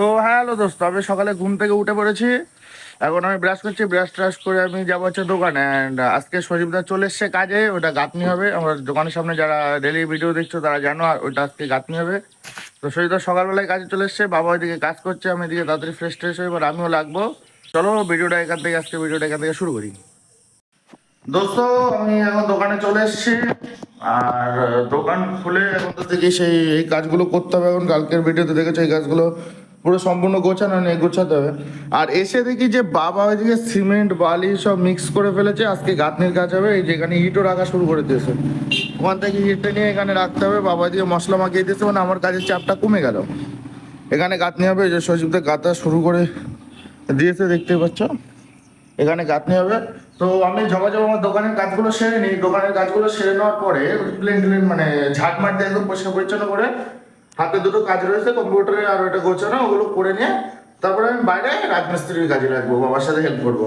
তো হ্যালো দোস্ত, আমি সকালে ঘুম থেকে উঠে পড়েছি। এখন আমি ব্রাশ করছি ব্রাশ ট্রাশ করে আমি যাব হচ্ছে দোকানে। অ্যান্ড আজকে সজীবদা চলে এসছে কাজে, ওটা গাঁথনি হবে। আমার দোকানের সামনে যারা ডেলি ভিডিও দেখছ, তারা জানো, আর ওইটা আজকে গাঁথনি হবে। তো সজীবদা সকালবেলায় কাজে চলে এসছে, বাবা ওইদিকে কাজ করছে, আমি এদিকে তাড়াতাড়ি ফ্রেশ ট্রেশ হয়ে এবার আমিও লাগবো। চলো ভিডিওটা এখান থেকে, আজকে ভিডিওটা এখান থেকে শুরু করি। দোস্ত, আমি এখন দোকানে চলে এসেছি। আর দোকান খুলে এখন তো দেখি সেই, এই কাজগুলো করতে হবে। এখন কালকের ভিডিওতে দেখেছ এই কাজগুলো? পুরো সম্পূর্ণ গোছানো নেই, গোছাতে হবে। আর এসে দেখি যে বাবা ওইদিকে সিমেন্ট, বালি সব মিক্স করে ফেলেছে। আজকে গাঁথনির কাজ হবে, এই যেখানে ইটও রাখা শুরু করে দিয়েছে। ওখান থেকে ইটটা নিয়ে এখানে রাখতে হবে, বাবা ওইদিকে মশলা মাখিয়ে দিয়েছে মানে আমার কাজের চাপটা কমে গেল। এখানে গাঁথনি হবে, এই যে সজীবদের গাঁথা শুরু করে দিয়েছে, দেখতে পাচ্ছ? এখানে গাঁথনি হবে। তো আমি যোগাযোগ আমার দোকানের কাজগুলো সেরে নিই। দোকানের কাজগুলো সেরে নেওয়ার পরে প্লেন প্লেন মানে ঝাঁট দিয়ে একদম পরিষ্কার পরিচ্ছন্ন করে হাতে দুটো কাজ রয়েছে কম্পিউটারে আর ওটা গোছানো ওগুলো করে নিয়ে তারপরে আমি বাইরে রাজমিস্ত্রির কাজে লাগবো বাবার সাথে হেল্প করব।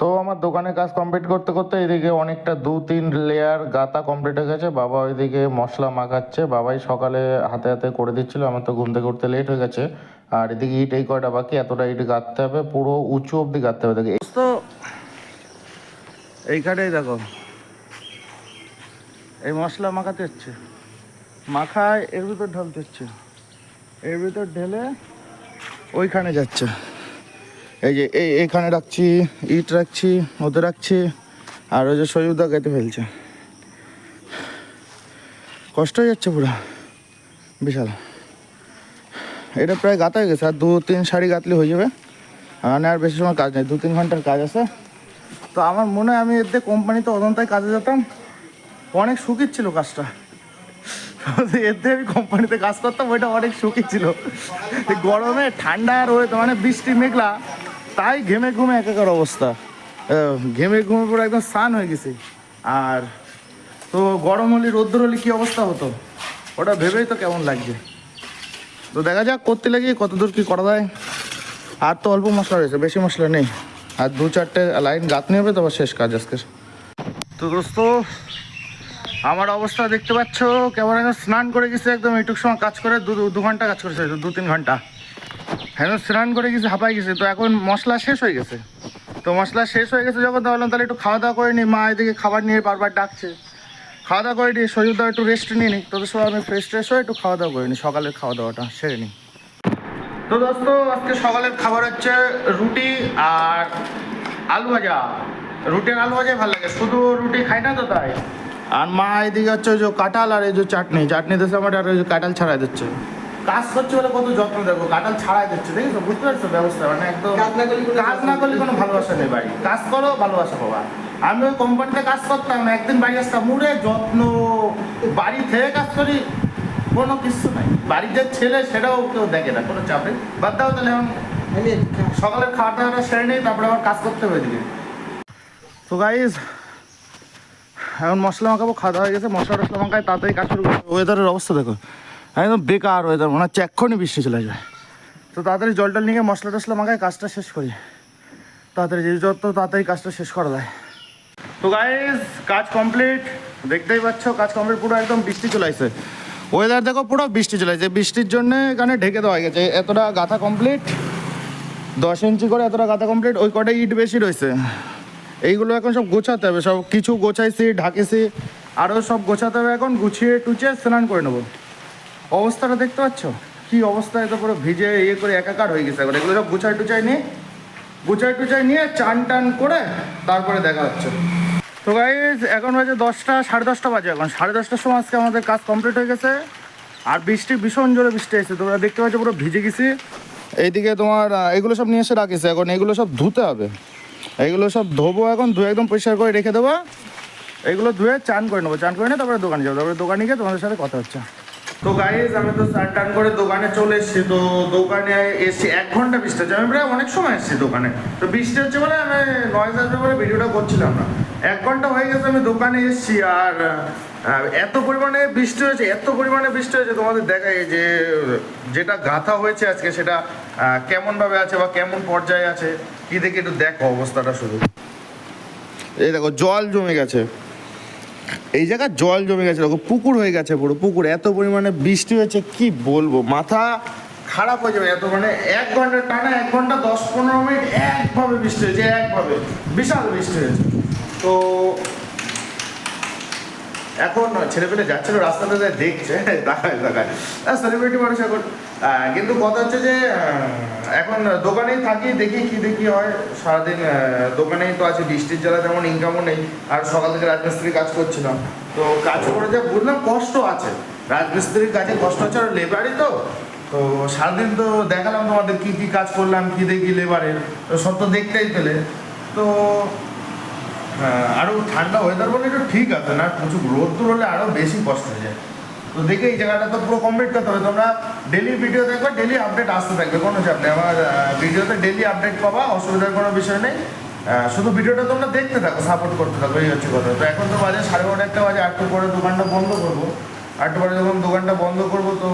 তো আমার দোকানের কাজ কমপ্লিট করতে করতে এদিকে অনেকটা দু তিন লেয়ার গাতা কমপ্লিট হয়ে গেছে বাবা ওইদিকে মশলা মাখাচ্ছে বাবাই সকালে হাতে হাতে করে দিচ্ছিল আমার তো ঘুম থেকে উঠতে লেট হয়ে গেছে আর এদিকে ইট এই কয়টা বাকি এতটা ইট গাঁথতে হবে পুরো উঁচু অব্দি গাঁথতে হবে দেখে তো এইখানেই দেখো এই মশলা মাখাতে হচ্ছে। মাখায়, এর ভিতর ঢালতে হচ্ছে। এর ভিতর ঢেলে ওইখানে যাচ্ছে। এই যে এই এখানে রাখছি, ইট রাখছি ওতে রাখছি, আর ওই যে সজুদা কেটে ফেলছে। কষ্ট হয়ে যাচ্ছে পুরো। বিশাল। এটা প্রায় গাঁথা হয়ে গেছে, আর দু তিন শাড়ি গাঁথলে হয়ে যাবে। মানে আর বেশি সময় কাজ নেই, দু তিন ঘণ্টার কাজ আছে। তো আমার মনে হয় আমি এতে কোম্পানিতে অদন্তায় কাজে যেতাম। অনেক সুখী ছিল কাজটা। এতে আমি কোম্পানিতে কাজ করতাম, ওইটা অনেক সুখী ছিল। গরমে, ঠান্ডা আর ওই মানে বৃষ্টি মেঘলা, তাই ঘেমে ঘুমে একাকার অবস্থা। ঘেমে ঘুমে পুরো একদম স্নান হয়ে গেছে। আর তো গরম হলে, রোদ্দুর হলে কী অবস্থা হতো? ওটা ভেবেই তো কেমন লাগছে। তো দেখা যাক, করতে লাগি কত দূর কী করা যায়। আর তো অল্প মশলা রয়েছে, বেশি মশলা নেই। আর দু চারটে লাইন গাঁথনি হবে, তারপর শেষ কাজ আজকে তো দোস্ত আমার অবস্থা দেখতে পাচ্ছ, কেমন একদম স্নান করে গেছে একদম, এইটুক সময় কাজ করে, দু ঘণ্টা কাজ করেছে, দু তিন ঘণ্টা। এখন স্নান করে গেছে হাঁপাই গেছে, তো এখন মশলা শেষ হয়ে গেছে। তো মশলা শেষ হয়ে গেছে যখন, তাহলে তাহলে একটু খাওয়া দাওয়া করে নি, মা এদিকে খাবার নিয়ে বারবার ডাকছে। খাওয়া দাওয়া করে নিই শরীর দাওয়া একটু রেস্ট নিয়ে নিই তোদের সময় আমি ফ্রেশ ট্রেশ হয়ে একটু খাওয়া দাওয়া করে নিই সকালের খাওয়া দাওয়াটা সেরে নিই তো দোস্ত, আজকে সকালের খাবার হচ্ছে রুটি আর আলু ভাজা। রুটি আর আলু ভাজাই ভালো লাগে, শুধু রুটি খাই না তো তাই। আর মা এদিকে হচ্ছে যে কাঁঠাল আর এই যে চাটনি চাটনি দিচ্ছে আমার আর ওই যে কাঁঠাল ছাড়াই দিচ্ছে। কাজ করছে বলে কত যত্ন দেখো কাঁঠাল ছাড়াই দিচ্ছে দেখেছ? বুঝতে পারছ ব্যবস্থা মানে একদম কাজ না করলে কোনো কাজ না করলে কোনো ভালোবাসা নেই বাড়ি। কাজ করো ভালোবাসা পাবা। আমি ওই কোম্পানিতে কাজ করতাম একদিন বাড়ি আসতাম মুড়ে যত্ন। বাড়ি থেকে কাজ করি কোনো কিছু নাই। বাড়ির যে ছেলে সেটাও কেউ দেখে না কোনো চাপে বাদ দাও তাহলে এখন আমি সকালে খাওয়া দাওয়াটা সেরে নেই তারপরে আবার কাজ করতে হবে এদিকে তো গাইজ এখন মশলা মাখাবো খাওয়া দাওয়া হয়ে গেছে মশলা টশলা মাখায় তাড়াতাড়ি কাজ শুরু করব। ওয়েদারের অবস্থা দেখো একদম বেকার ওয়েদার মনে হচ্ছে এক্ষুনি বৃষ্টি চলে যায় তো তাড়াতাড়ি জল টল নিয়ে মশলা টশলা মাখায় কাজটা শেষ করি। তাড়াতাড়ি যে যত তাড়াতাড়ি কাজটা শেষ করা যায়। তো গাইজ কাজ কমপ্লিট দেখতেই পাচ্ছ কাজ কমপ্লিট পুরো একদম বৃষ্টি চলে আসছে। ওয়েদার দেখো পুরো বৃষ্টি চলে আসছে। বৃষ্টির জন্য এখানে ঢেকে দেওয়া হয়ে গেছে। এতটা গাথা কমপ্লিট দশ ইঞ্চি করে এতটা গাথা কমপ্লিট ওই কটা ইট বেশি রয়েছে। এইগুলো এখন সব গোছাতে হবে, সব কিছু গোছাইছি, ঢাকেছি আরও সব গোছাতে হবে এখন, গুছিয়ে টুচিয়ে স্নান করে নেব। অবস্থাটা দেখতে পাচ্ছ? কি অবস্থায় তো পুরো ভিজে ইয়ে করে একাকার হয়ে গেছে এখন এগুলো সব গুছাই টুচাই নিয়ে, গুছাই টুচাই নিয়ে চান টান করে তারপরে দেখা হচ্ছে। তো গাইজ এখন বাজে দশটা, সাড়ে দশটা বাজে এখন। সাড়ে দশটার সময় আজকে আমাদের কাজ কমপ্লিট হয়ে গেছে। আর বৃষ্টি, ভীষণ জোরে বৃষ্টি এসেছে তোমরা দেখতে পাচ্ছ পুরো ভিজে গেছি। এইদিকে তোমার এগুলো সব নিয়ে এসে রাখিস এখন এগুলো সব ধুতে হবে। এইগুলো সব ধোবো এখন, ধুয়ে একদম পরিষ্কার করে রেখে দেবো। এগুলো ধুয়ে চান করে নেব, চান করে নিয়ে তারপরে দোকানে যাব। তারপরে দোকানে গিয়ে তোমাদের সাথে কথা হচ্ছে। তো গাইজ আমি তো স্নান টান করে দোকানে চলে এসেছি। তো দোকানে এসেছি এক ঘণ্টা বৃষ্টি হচ্ছে। আমি প্রায় অনেক সময় এসেছি দোকানে। তো বৃষ্টি হচ্ছে বলে আমি নয়েজ আসবে বলে ভিডিওটা করছিলাম না। এক ঘণ্টা হয়ে গেছে আমি দোকানে এসেছি আর এত পরিমাণে বৃষ্টি হয়েছে, এত পরিমাণে বৃষ্টি হয়েছে। তোমাদের দেখাই যে, যেটা গাথা হয়েছে আজকে, সেটা কেমনভাবে আছে বা কেমন পর্যায়ে আছে। কি দেখে একটু দেখো অবস্থাটা শুধু। এই দেখো, জল জমে গেছে। এই জায়গায় জল জমে গেছে, দেখো, পুকুর হয়ে গেছে পুরো, পুকুর। এত পরিমাণে বৃষ্টি হয়েছে, কি বলব? মাথা খারাপ হয়ে যাবে, এত মানে এক ঘণ্টা টানা এক ঘণ্টা, দশ পনেরো মিনিট একভাবে বৃষ্টি হয়েছে, একভাবে। বিশাল বৃষ্টি হয়েছে। তো এখন ছেলেপেলে যাচ্ছিল, রাস্তাতে দেখছে, দেখায় দেখায়। সেলিব্রিটি মানুষ এখন। কিন্তু কথা হচ্ছে যে এখন দোকানেই থাকি, দেখি কি, দেখি হয়। সারাদিন দোকানেই তো আছে, বৃষ্টির জ্বালা তেমন ইনকামও নেই। আর সকাল থেকে রাজমিস্ত্রি কাজ করছিলাম। তো কাজ করে যা বুঝলাম, কষ্ট আছে। রাজমিস্ত্রির কাজে কষ্ট আছে আর লেবারই তো। তো সারাদিন তো দেখালাম তোমাদের কি কি কাজ করলাম, কি দেখি লেবারের তো সব তো দেখতেই পেলে। তো হ্যাঁ আরও ঠান্ডা ওয়েদার বলে একটু ঠিক আছে, না? প্রচুর রোদ্দুর হলে আরও বেশি কষ্ট হয়ে যায়। তো দেখে এই জায়গাটা তো পুরো কমপ্লিট করতে হবে। তোমরা ডেলি ভিডিও দেখবে ডেলি আপডেট আসতে থাকবে, কোনো চাপ নেই। আমার ভিডিওতে ডেলি আপডেট পাবা, অসুবিধার কোনো বিষয় নেই। শুধু ভিডিওটা তোমরা দেখতে থাকো সাপোর্ট করতে থাকো, এই হচ্ছে কথা। তো এখন তো বাজে সাড়ে বারোটা একটা বাজে, আটটু পরে দোকানটা বন্ধ করব। আটটু পরে যখন দোকানটা বন্ধ করব, তো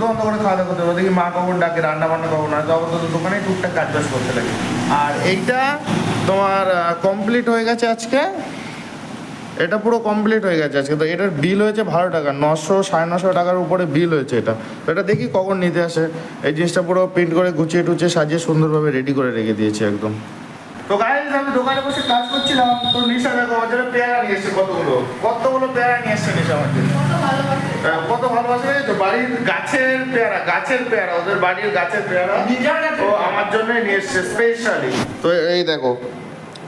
বন্ধ করে খাওয়া দাওয়া করতে হবে। দেখি মা কখন ডাকে রান্না বান্না কখন না তখন তো দোকানে টুকটাক কাজ বাজ করতে লাগে। আর এইটা তোমার কমপ্লিট হয়ে গেছে আজকে? এটা পুরো কমপ্লিট হয়ে গেছে আজকে। তো এটার বিল হয়েছে ভালো টাকা নশো সাড়ে নশো টাকার উপরে বিল হয়েছে এটা। তো এটা দেখি কখন নিতে আসে। এই জিনিসটা পুরো প্রিন্ট করে গুছিয়ে টুচিয়ে সাজিয়ে সুন্দরভাবে রেডি করে রেখে দিয়েছে একদম। তো গাইজ আমি দোকানে বসে কাজ করছিলাম তো নিশা দেখো আমার জন্য পেয়ারা নিয়ে এসছে কতগুলো? কতগুলো পেয়ারা নিয়ে এসছে নিশা আমার জন্য? কত ভালোবাসে তো বাড়ির গাছের পেয়ারা গাছের পেয়ারা ওদের বাড়ির গাছের পেয়ারা। ও আমার জন্য নিয়ে এসছে স্পেশালি তো এই দেখো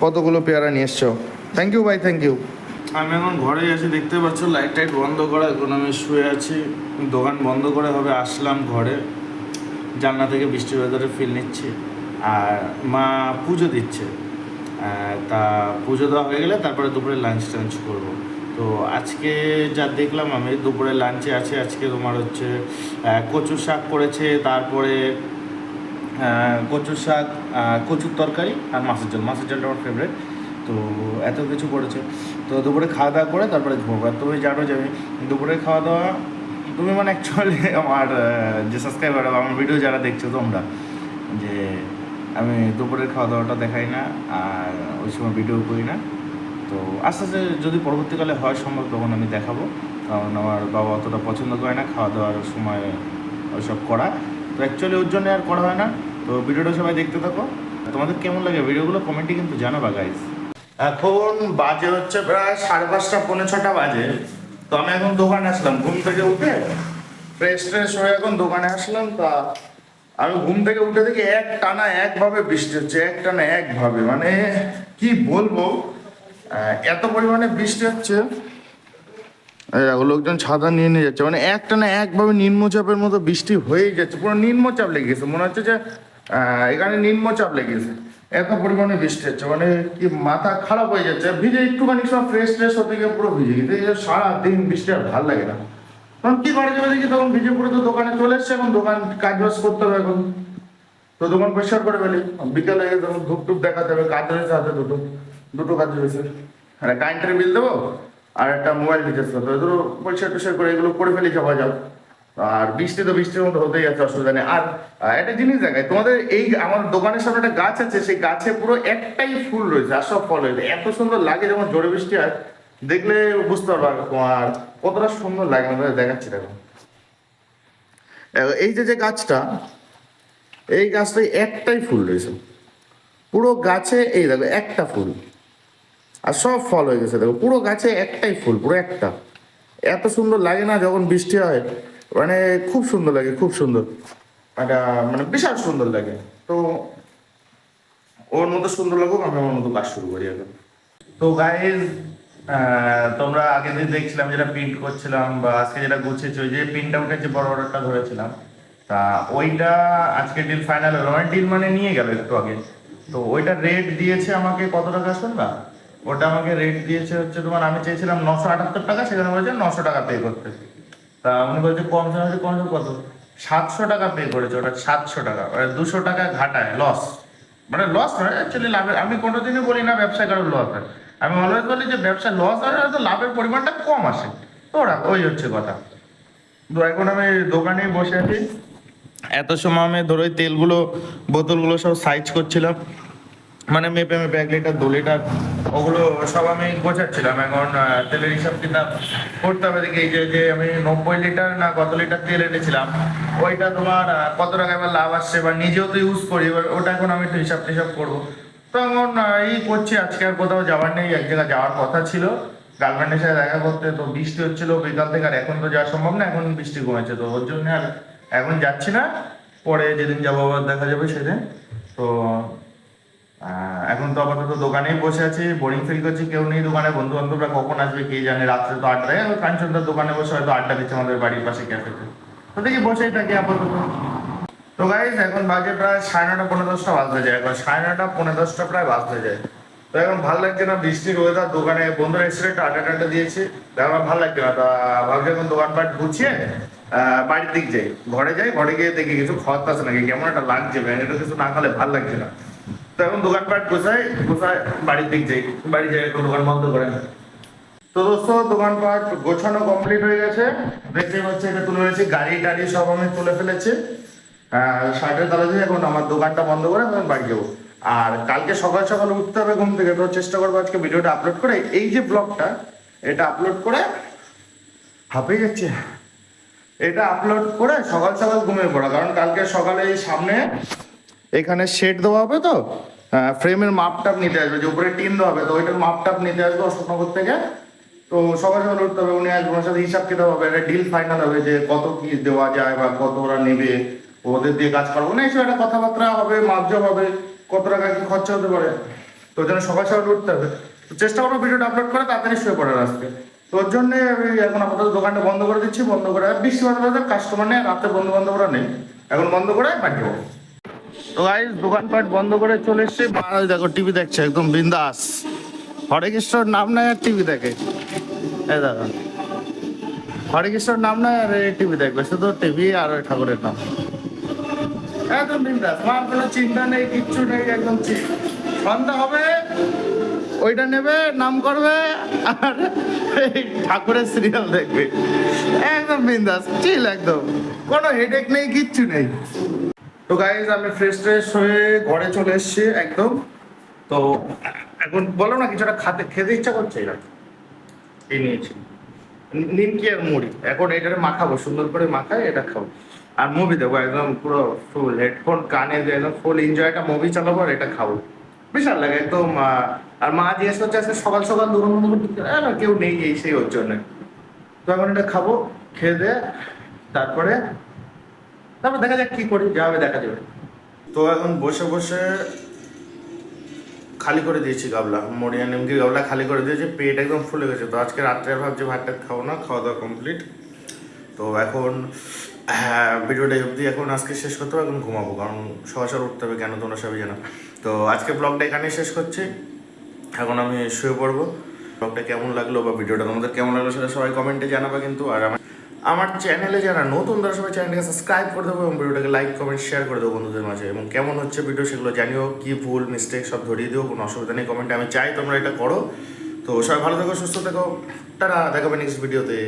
কতগুলো পেয়ারা নিয়ে এসছো? থ্যাংক ইউ ভাই থ্যাংক ইউ আমি এখন ঘরেই আছি দেখতে পাচ্ছ লাইট টাইট বন্ধ করা এখন আমি শুয়ে আছি। দোকান বন্ধ করে হবে আসলাম ঘরে। জানলা থেকে বৃষ্টির ওয়েদারে ফিল নিচ্ছি। আর মা পুজো দিচ্ছে। তা পুজো দেওয়া হয়ে গেলে তারপরে দুপুরে লাঞ্চ টাঞ্চ করব। তো আজকে যা দেখলাম, আমি দুপুরে লাঞ্চে আছে। আজকে তোমার হচ্ছে কচু শাক করেছে, তারপরে কচুর শাক কচুর তরকারি আর মাছের ঝোল। মাছের ঝোলটা আমার ফেভারিট তো এত কিছু করেছে তো দুপুরে খাওয়া দাওয়া করে তারপরে ঘুমবো। আর তুমি জানো যে আমি দুপুরে খাওয়া দাওয়া, তুমি মানে অ্যাকচুয়ালি আমার যে সাবস্ক্রাইবার আমার ভিডিও যারা দেখছ তোমরা, যে আমি দুপুরের খাওয়া দাওয়াটা দেখাই না আর ওই সময় ভিডিও করি না। তো আস্তে আস্তে যদি পরবর্তীকালে হয় সম্ভব, তখন আমি দেখাবো। কারণ আমার বাবা অতটা পছন্দ করে না খাওয়া দাওয়ার সময় ওইসব করা। তো অ্যাকচুয়ালি ওর জন্য আর করা হয় না। তো ভিডিওটা সবাই দেখতে থাকো। তোমাদের কেমন লাগে ভিডিওগুলো? কমেন্টে কিন্তু জানাবা গাইজ এখন বাজে হচ্ছে প্রায় সাড়ে পাঁচটা, পৌনে ছটা বাজে। তো আমি এখন দোকানে আসলাম। ঘুম থেকে উঠে ফ্রেশ ট্রেশ হয়ে এখন দোকানে আসলাম। তা আমি ঘুম থেকে উঠে দেখি এক টানা একভাবে বৃষ্টি হচ্ছে এক টানা একভাবে। মানে কি বলব? এত পরিমাণে বৃষ্টি হচ্ছে। লোকজন ছাতা নিয়ে নিয়ে যাচ্ছে। মানে একটা না একভাবে নিম্নচাপের মতো বৃষ্টি হয়েই যাচ্ছে। পুরো নিম্নচাপ লেগে গেছে। মনে হচ্ছে যে এখানে নিম্নচাপ লেগে গেছে। এত পরিমাণে বৃষ্টি হচ্ছে। মানে কি মাথা খারাপ হয়ে যাচ্ছে। ভিজে একটুখানি সময় ফ্রেশ ট্রেশ হতে গিয়ে পুরো ভিজে গেছে। এই যে সারা দিন বৃষ্টি আর ভালো লাগে না। তখন কি করা যাবে দেখি? তখন ভিজে পুরো তো দোকানে চলে এসছে এখন। দোকান কাজ বাজ করতে হবে এখন। তো দোকান পরিষ্কার করে ফেলি। বিকেলে তখন ধূপ টুপ দেখাতে হবে। কাজ রয়েছে হাতে দুটো। দুটো কাজ রয়েছে। একটা কারেন্টের বিল দেবো, আর একটা মোবাইল রিচার্জ করতে হবে ধরো পরিষ্কার টরিষ্কার করে, এগুলো করে ফেলি সবাই যাও আর বৃষ্টি তো বৃষ্টির মধ্যে হতেই আছে, অসুবিধা নেই। আর একটা জিনিস দেখায় তোমাদের এই আমার দোকানের সামনে একটা গাছ আছে, সেই গাছে পুরো একটাই ফুল রয়েছে, আর সব ফল রয়েছে। এত সুন্দর লাগে যখন জোরে বৃষ্টি হয়, দেখলে বুঝতে পারবা আর কতটা সুন্দর লাগে আমি তোমাদের দেখাচ্ছি দেখো, এই যে যে গাছটা, এই গাছটায় একটাই ফুল রয়েছে। পুরো গাছে, এই দেখো, একটা ফুল। আর সব ফল হয়ে গেছে। দেখো, পুরো গাছে একটাই ফুল, পুরো একটা। এত সুন্দর লাগে না যখন বৃষ্টি হয়। মানে খুব সুন্দর লাগে, খুব সুন্দর। এটা মানে বিশাল সুন্দর লাগে। তো ওর মতো সুন্দর লাগুক আমি আমার মতো কাজ শুরু করি এখন। তো গাইজ তোমরা আগে দিন দেখছিলাম যেটা প্রিন্ট করছিলাম বা আজকে যেটা গুছিয়েছি, ওই যে প্রিন্ট আউটের যে বড় বড়টা ধরেছিলাম, তা ওইটা আজকে ডিল ফাইনাল মানে ডিল মানে নিয়ে গেল একটু আগে। তো ওইটা রেট দিয়েছে আমাকে কত টাকা, শুনবা? ওটা আমাকে রেট দিয়েছে হচ্ছে তোমার, আমি চেয়েছিলাম নশো আটাত্তর টাকা, সেখানে বলেছে নশো টাকা পে করতে। তা উনি বলছে কম সময় কম কত? সাতশো টাকা পে করেছে ওটা, সাতশো টাকা দুশো টাকা ঘাটায় লস মানে লস নয় অ্যাকচুয়ালি লাভের, আমি কোনোদিনই বলি না ব্যবসায় কারোর লস হয়। আমি অলওয়েজ বলি যে ব্যবসায় লস হয় হয়তো লাভের পরিমাণটা কম আসে। তো ওরা, ওই হচ্ছে কথা। তো এখন আমি দোকানেই বসে আছি। এত সময় আমি ধরো তেলগুলো, বোতলগুলো সব সাইজ করছিলাম। মানে মেপে মেপে এক লিটার, দু লিটার, ওগুলো সব আমি গোছাচ্ছিলাম। এখন তেলের হিসাব কিতাব করতে হবে দেখি যে যে আমি নব্বই লিটার না কত লিটার তেল এনেছিলাম, ওইটা তোমার কত টাকা এবার লাভ আসছে বা নিজেও তো ইউজ করি, এবার ওটা এখন আমি একটু হিসাব টিসাব করব। তো এখন এই করছি, আজকে আর কোথাও যাওয়ার নেই, এক জায়গায় যাওয়ার কথা ছিল। গার্লফ্রেন্ডের সাথে দেখা করতে তো বৃষ্টি হচ্ছিল, বিকাল থেকে আর এখন তো যাওয়া সম্ভব না, এখন বৃষ্টি কমেছে, তো ওর জন্য আর এখন যাচ্ছি না, পরে যেদিন যাব আবার দেখা যাবে সেদিন। তো এখন তো আপাতত দোকানেই বসে আছি বোরিং ফিল করছি, কেউ নেই দোকানে বন্ধু বান্ধবরা কখন আসবে কে জানে, রাত্রে তো আড্ডায় কাঞ্চনদার দোকানে বসে হয়তো আড্ডা দিচ্ছে আমাদের বাড়ির পাশে ক্যাফেতে তো দেখি বসেই থাকি আপাতত। তো গাইজ এখন বাজে প্রায় সাড়ে নটা পনেরো দশটা বাজতে যায়। এখন সাড়ে নটা পনেরো দশটা প্রায় বাজতে যায়। তো এখন ভালো লাগছে না বৃষ্টির ওয়েদার দোকানে বন্ধুরা এসে একটু আড্ডা টাড্ডা দিয়েছি। আমার ভালো লাগছে না, তা ভাবছি এখন দোকানপাট গুছিয়ে বাড়ির দিক যাই। ঘরে যাই, ঘরে গিয়ে দেখি কিছু খাওয়ার আছে নাকি, কেমন একটা লাগছে ব্যাঙেটা কিছু না খালে ভালো লাগছে না। তো এখন দোকানপাট গোছাই গোছাই বাড়ির দিক যাই। বাড়ি যাই দোকান বন্ধ করে তো দোস্ত দোকানপাট গোছানো কমপ্লিট হয়ে গেছে। দেখতে পাচ্ছি এটা তুলে রয়েছে গাড়ি টাড়ি সব আমি তুলে ফেলেছি। শার্টের তালা দিয়ে এখন আমার দোকানটা বন্ধ করে আমি বাড়ি যাব। আর কালকে সকাল সকাল উঠতে হবে ঘুম থেকে, তো চেষ্টা করব আজকে ভিডিওটা আপলোড করে, এই যে ব্লগটা এটা আপলোড করে হাঁপিয়ে যাচ্ছে। এটা আপলোড করে সকাল সকাল ঘুমিয়ে পড়া, কারণ কালকে সকালে এই সামনে এখানে শেড দেওয়া হবে তো? ফ্রেমের মাপটাপ নিতে আসবে, যে উপরে টিন দেওয়া হবে, তো ওইটার মাপটাপ নিতে আসবে অশোকনগর থেকে। তো সকাল সকাল উঠতে হবে, উনি আসবে ওনার সাথে হিসাব খেতে হবে, একটা ডিল ফাইনাল হবে যে কত কি দেওয়া যায় বা কত ওরা নেবে। ওদের দিয়ে কাজ করব। না এইসব একটা কথাবার্তা হবে মাপজব হবে, কত টাকা কি খরচা হতে পারে। তো ওই জন্য সকাল সকাল উঠতে হবে। তো চেষ্টা করব ভিডিওটা আপলোড করে, তাড়াতাড়ি শুয়ে পড়ার আজকে। তো ওর জন্য আমি এখন আপাতত দোকানটা বন্ধ করে দিচ্ছি, বন্ধ করে বৃষ্টি বাদল কাস্টমার নেই রাতে বন্ধু বান্ধবরা নেই। এখন বন্ধ করে পাঠিয়ে তো দোকানপাট বন্ধ করে চলে এসছে। দেখো টিভি দেখছে, একদম বিন্দাস। হরে কৃষ্ণর নাম নাই আর টিভি দেখে। এই হরে কৃষ্ণর নাম নাই আর টিভি দেখবে, শুধু টিভি আর ঠাকুরের নাম। একদম বিন্দাস, মার কোনো চিন্তা নেই, কিচ্ছু নেই, একদম সন্ধ্যা হবে, ওইটা নেবে, নাম করবে, আর ঠাকুরের সিরিয়াল দেখবে। একদম বিন্দাস চিল একদম। কোনো হেডেক নেই, কিচ্ছু নেই। তো গাইজ আমি ফ্রেশ ট্রেশ হয়ে ঘরে চলে এসেছি একদম তো এখন বলো না কিছুটা খাতে খেতে ইচ্ছা করছে এরা এই নিয়েছি নিমকি আর মুড়ি এখন এটারে মাখাবো সুন্দর করে মাখাই এটা খাব আর মুভি দেখব একদম পুরো ফুল হেডফোন কানে দিয়ে একদম ফুল এনজয়টা মুভি চালাবো আর এটা খাব বিশাল লাগে একদম আর মা জিজ্ঞেস করছে আজকে সকাল সকাল দূর না কেউ নেই এই সেই ওর জন্য তো এখন এটা খাব খেয়ে দে তারপরে তারপর দেখা যাক কি করি, যা হবে দেখা যাবে। তো এখন বসে বসে খালি করে দিয়েছি গাবলা, মরিয়া নিমকি গাবলা খালি করে দিয়েছি, পেট একদম ফুলে গেছে। তো আজকে রাত্রে ভাবছি ভাতটা খাব না, খাওয়া দাওয়া কমপ্লিট তো এখন হ্যাঁ ভিডিওটা অবধি। এখন আজকে শেষ করতে হবে, এখন ঘুমাবো, কারণ সকাল উঠতে হবে কেন, তোমরা সবই জানো। তো আজকে ব্লগটা এখানেই শেষ করছি। এখন আমি শুয়ে পড়ব। ব্লগটা কেমন লাগল বা ভিডিওটা তোমাদের কেমন লাগল সেটা সবাই কমেন্টে জানাবে কিন্তু, আর আমার আমার চ্যানেলে যারা নতুন, তারা সবাই চ্যানেলটাকে সাবস্ক্রাইব করে দেবো এবং ভিডিওটাকে লাইক কমেন্ট শেয়ার করে দেবো বন্ধুদের মাঝে। এবং কেমন হচ্ছে ভিডিও সেগুলো জানিও, কি ভুল মিস্টেক সব ধরিয়ে দিও, কোনো অসুবিধা নেই। কমেন্টে আমি চাই তোমরা এটা করো। তো সবাই ভালো থেকো, সুস্থ থেকো। তারা দেখাবে নেক্সট ভিডিওতে